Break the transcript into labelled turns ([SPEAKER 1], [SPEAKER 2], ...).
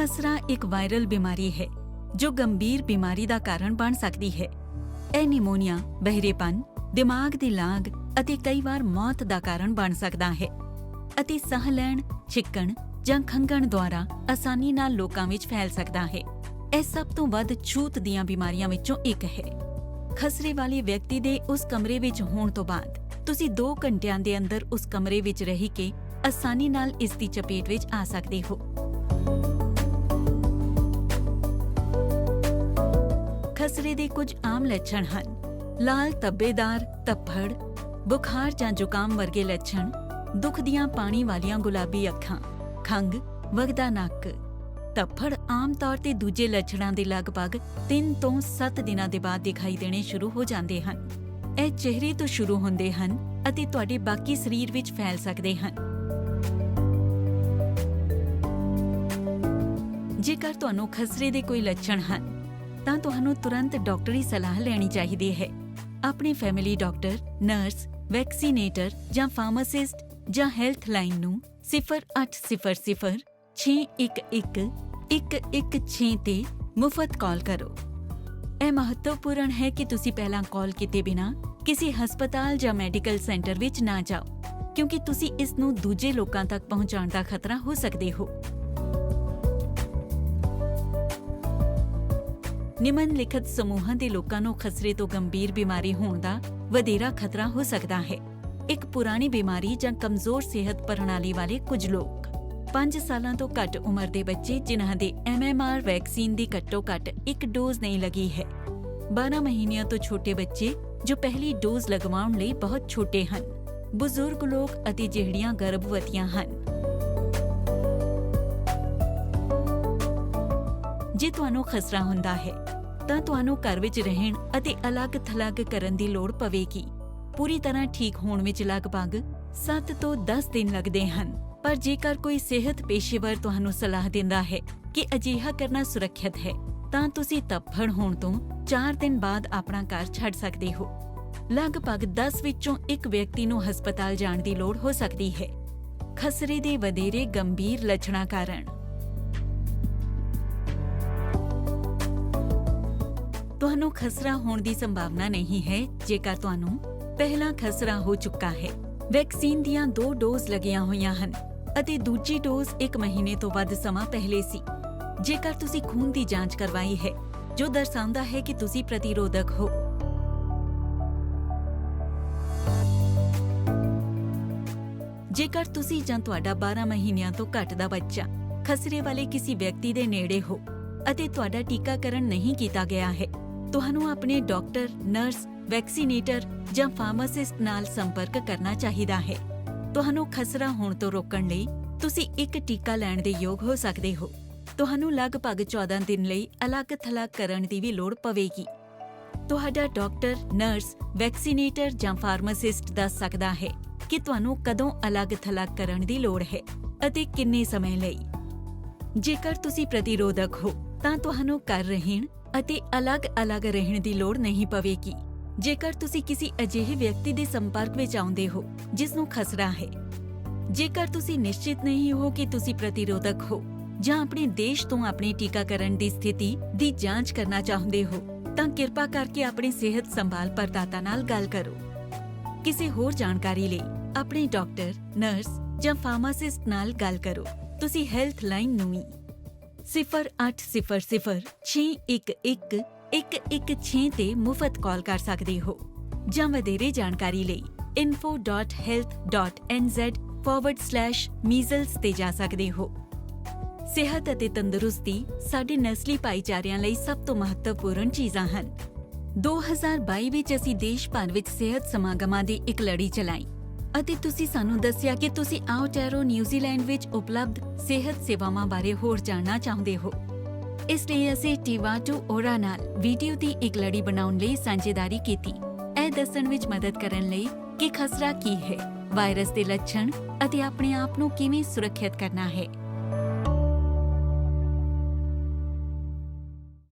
[SPEAKER 1] ਖਸਰਾ ਇੱਕ ਵਾਇਰਲ ਬਿਮਾਰੀ ਹੈ, ਜੋ ਗੰਭੀਰ ਬਿਮਾਰੀ ਦਾ ਕਾਰਨ ਬਣ ਸਕਦੀ ਹੈ। ਇਹ ਨਿਮੋਨੀਆ, ਬਹਿਰੇਪਨ, ਦਿਮਾਗ ਦੀ ਲਾਗ ਅਤੇ ਕਈ ਵਾਰ ਮੌਤ ਦਾ ਕਾਰਨ ਬਣ ਸਕਦਾ ਹੈ ਅਤੇ ਸਾਹ ਲੈਣ, ਛਿੱਕਣ ਜਾਂ ਖੰਘਣ ਦੁਆਰਾ ਆਸਾਨੀ ਨਾਲ ਲੋਕਾਂ ਵਿੱਚ ਫੈਲ ਸਕਦਾ ਹੈ। ਇਹ ਸਭ ਤੋਂ ਵੱਧ ਛੂਤ ਦੀਆਂ ਬਿਮਾਰੀਆਂ ਵਿੱਚੋਂ ਇੱਕ ਹੈ। ਖਸਰੇ ਵਾਲੇ ਵਿਅਕਤੀ ਦੇ ਉਸ ਕਮਰੇ ਵਿੱਚ ਹੋਣ ਤੋਂ ਬਾਅਦ, ਤੁਸੀਂ 2 ਘੰਟਿਆਂ ਦੇ ਅੰਦਰ ਉਸ ਕਮਰੇ ਵਿੱਚ ਰਹਿ ਕੇ ਆਸਾਨੀ ਨਾਲ ਇਸ ਦੀ ਚਪੇਟ ਵਿੱਚ ਆ ਸਕਦੇ ਹੋ। ਖਸਰੇ ਦੇ ਕੁਝ ਆਮ ਲੱਛਣ ਹਨ। ਲਾਲ ਤੱਬੇਦਾਰ ਤੱਫੜ ਬੁਖਾਰ ਜਾਂ ਜ਼ੁਕਾਮ ਵਰਗੇ ਲੱਛਣ, ਦੁੱਖ ਦੀਆਂ ਪਾਣੀ ਵਾਲੀਆਂ ਗੁਲਾਬੀ ਅੱਖਾਂ, ਖੰਘ, ਵਗਦਾ ਨੱਕ। ਤੱਫੜ ਆਮ ਤੌਰ ਤੇ ਦੂਜੇ ਲੱਛਣਾਂ ਦੇ ਲਗਭਗ 3 ਤੋਂ 7 ਦਿਨਾਂ ਦੇ ਬਾਅਦ ਦਿਖਾਈ ਦੇਣੇ ਸ਼ੁਰੂ ਹੋ ਜਾਂਦੇ ਹਨ। ਇਹ ਚਿਹਰੇ ਤੋਂ ਸ਼ੁਰੂ ਹੁੰਦੇ ਹਨ ਅਤੇ ਤੁਹਾਡੇ ਬਾਕੀ ਸਰੀਰ ਵਿੱਚ ਫੈਲ ਸਕਦੇ ਹਨ। ਜੇਕਰ ਤੁਹਾਨੂੰ ਖਸਰੇ ਦੇ ਕੋਈ ਲੱਛਣ ਹਨ ਤਾਂ ਤੁਹਾਨੂੰ ਤੁਰੰਤ ਡਾਕਟਰੀ ਸਲਾਹ ਲੈਣੀ ਚਾਹੀਦੀ ਹੈ। ਆਪਣੇ ਫੈਮਿਲੀ ਡਾਕਟਰ ਨਰਸ ਵੈਕਸੀਨੇਟਰ ਜਾਂ ਫਾਰਮਾਸਿਸਟ ਜਾਂ ਹੈਲਥ ਲਾਈਨ ਨੂੰ 0800 611 116 ਤੇ ਮੁਫਤ ਕਾਲ ਕਰੋ। ਇਹ ਮਹੱਤਵਪੂਰਨ ਹੈ ਕਿ ਤੁਸੀਂ ਪਹਿਲਾਂ ਕਾਲ ਕੀਤੇ ਬਿਨਾ ਕਿਸੇ ਹਸਪਤਾਲ ਜਾਂ ਮੈਡੀਕਲ ਸੈਂਟਰ ਵਿੱਚ ਨਾ ਜਾਓ, ਕਿਉਂਕਿ ਤੁਸੀਂ ਇਸ ਨੂੰ ਦੂਜੇ ਲੋਕਾਂ ਤੱਕ ਪਹੁੰਚਾਉਣ ਦਾ ਖਤਰਾ ਹੋ ਸਕਦੇ ਹੋ। ਨਿਮਨ ਸਮੂਹਾਂ ਦੇ ਲੋਕਾਂ ਨੂੰ ਖਸਰੇ ਤੋਂ ਗੰਭੀਰ ਬਿਮਾਰੀ ਹੋਣ ਦਾ ਵਧੇਰਾ ਖਤਰਾ ਹੋ ਸਕਦਾ ਹੈ। ਇੱਕ ਪੁਰਾਣੀ ਬਿਮਾਰੀ ਜਾਂ ਕਮਜ਼ੋਰ ਸਿਹਤ ਪ੍ਰਣਾਲੀ ਵਾਲੇ ਕੁਝ ਲੋਕ। 5 ਸਾਲਾਂ ਤੋਂ ਘੱਟ ਉਮਰ ਦੇ ਬੱਚੇ ਜਿਨ੍ਹਾਂ ਦੇ MMR ਵੈਕਸੀਨ ਦੀ ਘੱਟੋ-ਘੱਟ ਇੱਕ ਡੋਜ਼ ਨਹੀਂ ਲੱਗੀ ਹੈ। 12 ਮਹੀਨਿਆਂ ਤੋਂ ਛੋਟੇ ਬੱਚੇ ਜੋ ਪਹਿਲੀ ਡੋਜ਼ ਲਗਵਾਉਣ ਲਈ ਬਹੁਤ ਛੋਟੇ ਹਨ। ਬਜ਼ੁਰਗ ਲੋਕ ਅਤੇ ਜਿਹੜੀਆਂ ਗਰਭਵਤੀਆਂ ਹਨ। ਜੇ ਤੁਹਾਨੂੰ ਖਸਰਾ ਹੁੰਦਾ ਹੈ ਤਾਂ ਤੁਹਾਨੂੰ ਘਰ ਵਿੱਚ ਰਹਿਣ ਅਤੇ ਅਲੱਗ-ਥਲੱਗ ਕਰਨ ਦੀ ਲੋੜ ਪਵੇਗੀ। ਪੂਰੀ ਤਰ੍ਹਾਂ ਠੀਕ ਹੋਣ ਵਿੱਚ ਲਗਭਗ 7 ਤੋਂ 10 ਦਿਨ ਲੱਗਦੇ ਹਨ। ਪਰ ਜੇਕਰ ਕੋਈ ਸਿਹਤ ਪੇਸ਼ੇਵਰ ਤੁਹਾਨੂੰ ਸਲਾਹ ਦਿੰਦਾ ਹੈ ਕਿ ਅਜਿਹਾ ਕਰਨਾ ਸੁਰੱਖਿਅਤ ਹੈ, ਤਾਂ ਤੁਸੀਂ ਤੱਫੜ ਹੋਣ ਤੋਂ 4 ਦਿਨ ਬਾਅਦ ਆਪਣਾ ਘਰ ਛੱਡ ਸਕਦੇ ਹੋ। ਲਗਭਗ 10 ਵਿੱਚੋਂ ਇੱਕ ਵਿਅਕਤੀ ਨੂੰ ਹਸਪਤਾਲ ਜਾਣ ਦੀ ਲੋੜ ਹੋ ਸਕਦੀ ਹੈ। ਖਸਰੇ ਦੇ ਵਧੇਰੇ ਗੰਭੀਰ ਲੱਛਣਾਂ ਕਾਰਨ ਤੁਹਾਨੂੰ ਖਸਰਾ ਹੋਣ ਦੀ ਸੰਭਾਵਨਾ ਨਹੀਂ ਹੈ, ਜੇਕਰ ਤੁਹਾਨੂੰ ਪਹਿਲਾਂ ਖਸਰਾ ਹੋ ਚੁੱਕਾ ਹੈ। ਵੈਕਸੀਨ ਦੀਆਂ ਦੋ ਡੋਜ਼ ਲੱਗੀਆਂ ਹੋਈਆਂ ਹਨ ਅਤੇ ਦੂਜੀ ਡੋਜ਼ 1 ਮਹੀਨੇ ਤੋਂ ਵੱਧ ਸਮਾਂ ਪਹਿਲੇ ਸੀ। ਜੇਕਰ ਤੁਸੀਂ ਖੂਨ ਦੀ ਜਾਂਚ ਕਰਵਾਈ ਹੈ, ਜੋ ਦਰਸਾਉਂਦਾ ਹੈ ਕਿ ਤੁਸੀਂ ਪ੍ਰਤੀਰੋਧਕ ਹੋ। ਜੇਕਰ ਤੁਸੀਂ ਜਾਂ ਤੁਹਾਡਾ 12 ਮਹੀਨਿਆਂ ਤੋਂ ਘੱਟ ਦਾ ਬੱਚਾ ਖਸਰੇ ਵਾਲੇ ਕਿਸੇ ਵਿਅਕਤੀ ਦੇ ਨੇੜੇ ਹੋ ਅਤੇ ਤੁਹਾਡਾ ਟੀਕਾਕਰਨ ਨਹੀਂ ਕੀਤਾ ਗਿਆ ਹੈ ਤੁਹਾਨੂੰ ਆਪਣੇ ਡਾਕਟਰ, ਨਰਸ, ਵੈਕਸੀਨੇਟਰ ਜਾਂ ਫਾਰਮਾਸਿਸਟ ਨਾਲ ਸੰਪਰਕ ਕਰਨਾ ਚਾਹੀਦਾ ਹੈ। ਤੁਹਾਨੂੰ ਖਸਰਾ ਹੋਣ ਤੋਂ ਰੋਕਣ ਲਈ ਤੁਸੀਂ ਇੱਕ ਟੀਕਾ ਲੈਣ ਦੇ ਯੋਗ ਹੋ ਸਕਦੇ ਹੋ। ਤੁਹਾਨੂੰ ਲਗਭਗ 14 ਦਿਨ ਲਈ ਅਲੱਗ-ਥਲੱਗ ਕਰਨ ਦੀ ਵੀ ਲੋੜ ਪਵੇਗੀ। ਤੁਹਾਡਾ ਡਾਕਟਰ, ਨਰਸ, ਵੈਕਸੀਨੇਟਰ ਜਾਂ ਫਾਰਮਾਸਿਸਟ ਦੱਸ ਸਕਦਾ ਹੈ ਕਿ ਤੁਹਾਨੂੰ ਕਦੋਂ ਅਲੱਗ-ਥਲੱਗ ਕਰਨ ਦੀ ਲੋੜ ਹੈ ਅਤੇ ਕਿੰਨੇ ਸਮੇਂ ਲਈ। ਜੇਕਰ ਤੁਸੀਂ ਪ੍ਰਤੀਰੋਧਕ ਹੋ ਤਾਂ ਤੁਹਾਨੂੰ ਕਰ ਰਹਿਣ ਅਤੇ ਅਲੱਗ-ਅਲੱਗ ਰਹਿਣ ਦੀ ਲੋੜ ਨਹੀਂ ਪਵੇਗੀ। ਜੇਕਰ ਤੁਸੀਂ ਕਿਸੇ ਅਜਿਹੇ ਵਿਅਕਤੀ ਦੇ ਸੰਪਰਕ ਵਿੱਚ ਆਉਂਦੇ ਹੋ ਜਿਸ ਨੂੰ ਖਸਰਾ ਹੈ। ਜੇਕਰ ਤੁਸੀਂ ਨਿਸ਼ਚਿਤ ਨਹੀਂ ਹੋ ਕਿ ਤੁਸੀਂ ਪ੍ਰਤੀਰੋਧਕ ਹੋ ਜਾਂ ਆਪਣੇ ਦੇਸ਼ ਤੋਂ ਆਪਣੇ ਟੀਕਾਕਰਨ ਦੀ ਸਥਿਤੀ ਦੀ ਜਾਂਚ ਕਰਨਾ ਚਾਹੁੰਦੇ ਹੋ ਤਾਂ ਕਿਰਪਾ ਕਰਕੇ ਆਪਣੇ ਸਿਹਤ ਸੰਭਾਲ ਪ੍ਰਦਾਤਾ ਨਾਲ ਗੱਲ ਕਰੋ। ਕਿਸੇ ਹੋਰ ਜਾਣਕਾਰੀ ਲਈ ਆਪਣੇ ਡਾਕਟਰ, ਨਰਸ ਜਾਂ ਫਾਰਮਾਸਿਸਟ ਨਾਲ ਗੱਲ ਕਰੋ। ਤੁਸੀਂ ਹੈਲਥ ਲਾਈਨ ਨੂੰ 0800611116 ਤੇ ਮੁਫਤ ਕਾਲ ਕਰ ਸਕਦੇ ਹੋ। ਜਾਂ ਵਧੇਰੇ ਜਾਣਕਾਰੀ ਲਈ info.health.nz/measles ਤੇ ਜਾ ਸਕਦੇ ਹੋ। ਸਿਹਤ ਅਤੇ ਤੰਦਰੁਸਤੀ ਸਾਡੇ ਨਸਲੀ ਭਾਈਚਾਰਿਆਂ ਲਈ ਸਭ ਤੋਂ ਮਹੱਤਵਪੂਰਨ ਚੀਜ਼ਾਂ ਹਨ। 2022 ਵਿੱਚ ਅਸੀਂ ਦੇਸ਼ ਭਰ ਵਿੱਚ ਸਿਹਤ ਸਮਾਗਮਾਂ ਦੀ ਇੱਕ ਲੜੀ ਚਲਾਈ। ਅਤੇ ਤੁਸੀਂ ਸਾਨੂੰ ਦੱਸਿਆ ਕਿ ਤੁਸੀਂ ਆਊਟੈਰੋ ਨਿਊਜ਼ੀਲੈਂਡ ਵਿੱਚ ਉਪਲਬਧ ਸਿਹਤ ਸੇਵਾਵਾਂ ਬਾਰੇ ਹੋਰ ਜਾਣਨਾ ਚਾਹੁੰਦੇ ਹੋ। ਇਸ ਲਈ ਅਸੀਂ ਟੀਵਾਟੂ ਓਰਾ ਨਾਲ ਵੀਡੀਓ ਦੀ ਇੱਕ ਲੜੀ ਬਣਾਉਣ ਲਈ ਸਾਂਝੇਦਾਰੀ ਕੀਤੀ। ਇਹ ਦੱਸਣ ਵਿੱਚ ਮਦਦ ਕਰਨ ਲਈ ਕਿ ਖਸਰਾ ਕੀ ਹੈ, ਵਾਇਰਸ ਦੇ ਲੱਛਣ ਅਤੇ ਆਪਣੇ ਆਪ ਨੂੰ ਕਿਵੇਂ ਸੁਰੱਖਿਅਤ ਕਰਨਾ ਹੈ।